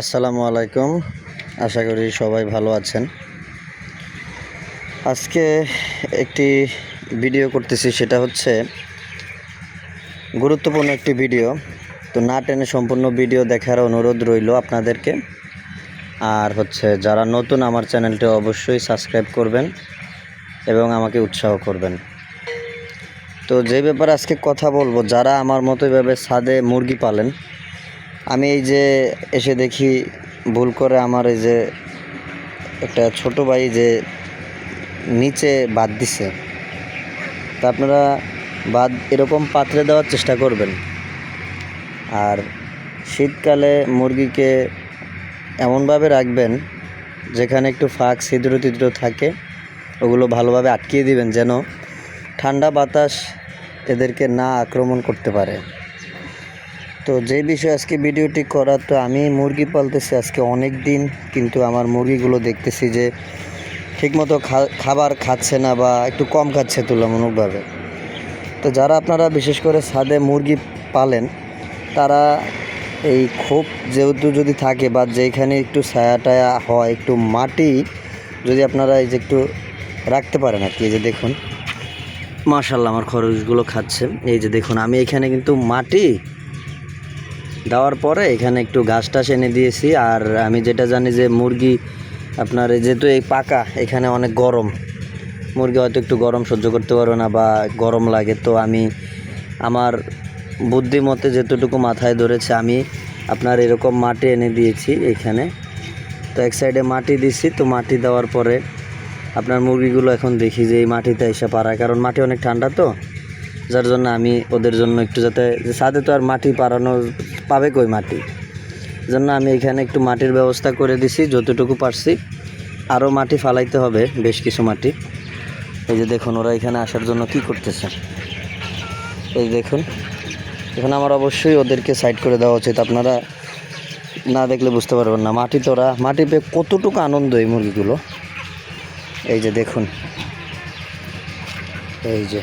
আসসালামু আলাইকুম। আশা করি সবাই ভালো আছেন। আজকে একটি ভিডিও করতেছি, সেটা হচ্ছে গুরুত্বপূর্ণ একটি ভিডিও। তো না টেনে সম্পূর্ণ ভিডিও দেখার অনুরোধ রইল আপনাদেরকে। আর হচ্ছে যারা নতুন আমার চ্যানেলটি অবশ্যই সাবস্ক্রাইব করবেন এবং আমাকে উৎসাহ করবেন। তো যে ব্যাপারে আজকে কথা বলব, যারা আমার মতো এভাবে ছাদে মুরগি পালেন আমি এই যে এসে দেখি ভুল করে আমার এই যে একটা ছোট ভাই যে নিচে বাদ দিছে। তা আপনারা বাদ এরকম পাত্রে দেওয়ার চেষ্টা করবেন। আর শীতকালে মুরগিকে এমনভাবে রাখবেন, যেখানে একটু ফাঁক, ছিদ্র টিদ্র থাকে, ওগুলো ভালোভাবে আটকিয়ে দিবেন যেন ঠান্ডা বাতাস এদেরকে না আক্রমণ করতে পারে। তো যে বিষয়ে আজকে ভিডিওটি করা, তো আমি মুরগি পালতেছি আজকে অনেক দিন, কিন্তু আমার মুরগিগুলো দেখতেছি যে ঠিকমতো খাবার খাচ্ছে না বা একটু কম খাচ্ছে তুলনামূলকভাবে। তো যারা আপনারা বিশেষ করে ছাদে মুরগি পালেন, তারা এই খোপ যেহেতু যদি থাকে বা যেখানে একটু ছায়া টায়া হয়, একটু মাটি যদি আপনারা এই যে একটু রাখতে পারেন আর কি, এই যে দেখুন। মাশাল্লাহ আমার খরচগুলো খাচ্ছে। এই যে দেখুন, আমি এখানে কিন্তু মাটি দেওয়ার পরে এখানে একটু ঘাস টাস এনে দিয়েছি, আর আমি যেটা জানি যে মুরগি আপনার এই যেহেতু এই পাকা, এখানে অনেক গরম। মুরগি হয়তো একটু গরম সহ্য করতে পারবে না বা গরম লাগে, তো আমি আমার বুদ্ধিমতে যেতটুকু মাথায় ধরেছে, আমি আপনার এরকম মাটি এনে দিয়েছি এখানে। তো এক সাইডে মাটি দিছি, তো মাটি দেওয়ার পরে আপনার মুরগিগুলো এখন দেখি যে এই মাটিতে এসে পারায় কারণ মাটি অনেক ঠান্ডা তো, যার জন্য আমি ওদের জন্য একটু যাতে ছাদে তো আর মাটি পারানো পাবে কই মাটি? জন্য আমি এখানে একটু মাটির ব্যবস্থা করে দিছি, যতটুকু পারছি। আরও মাটি ফালাইতে হবে, বেশ কিছু মাটি। এই যে দেখুন, ওরা এখানে আসার জন্য কি করতেছে। এই দেখুন, এখানে আমার অবশ্যই ওদেরকে সাইড করে দেওয়া উচিত। আপনারা না দেখলে বুঝতে পারবেন না। মাটি তো ওরা, মাটি পেয়ে কতটুকু আনন্দ এই মুরগিগুলো। এই যে দেখুন, এই যে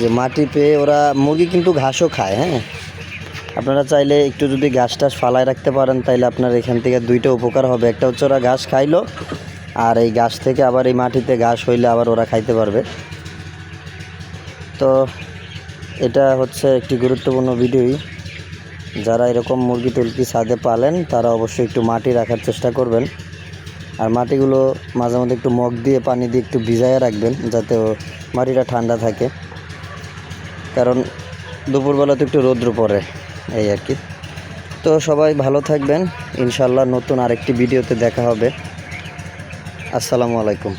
যে মাটি পেয়ে ওরা মুরগি কিন্তু ঘাসও খায় হ্যাঁ? আপনারা চাইলে একটু যদি ঘাস টাস ফালায় রাখতে পারেন, তাইলে আপনার এখান থেকে দুইটা উপকার হবে। একটা হচ্ছে ওরা ঘাস খাইলো, আর এই ঘাস থেকে আবার এই মাটিতে ঘাস হইলে আবার ওরা খাইতে পারবে। তো এটা হচ্ছে একটি গুরুত্বপূর্ণ ভিডিওই। যারা এরকম মুরগি টুলকি ছাদে পালেন, তারা অবশ্যই একটু মাটি রাখার চেষ্টা করবেন। আর মাটিগুলো মাঝে মধ্যে একটু মগ দিয়ে পানি দিয়ে একটু ভিজাইয়া রাখবেন, যাতে মাটিটা ঠান্ডা থাকে। কারণ দুপুরবেলা তো একটু রৌদ্র পড়ে। এই আর কি। তো সবাই ভালো থাকবেন। ইনশাল্লাহ নতুন আরেকটি ভিডিওতে দেখা হবে। আসসালামু আলাইকুম।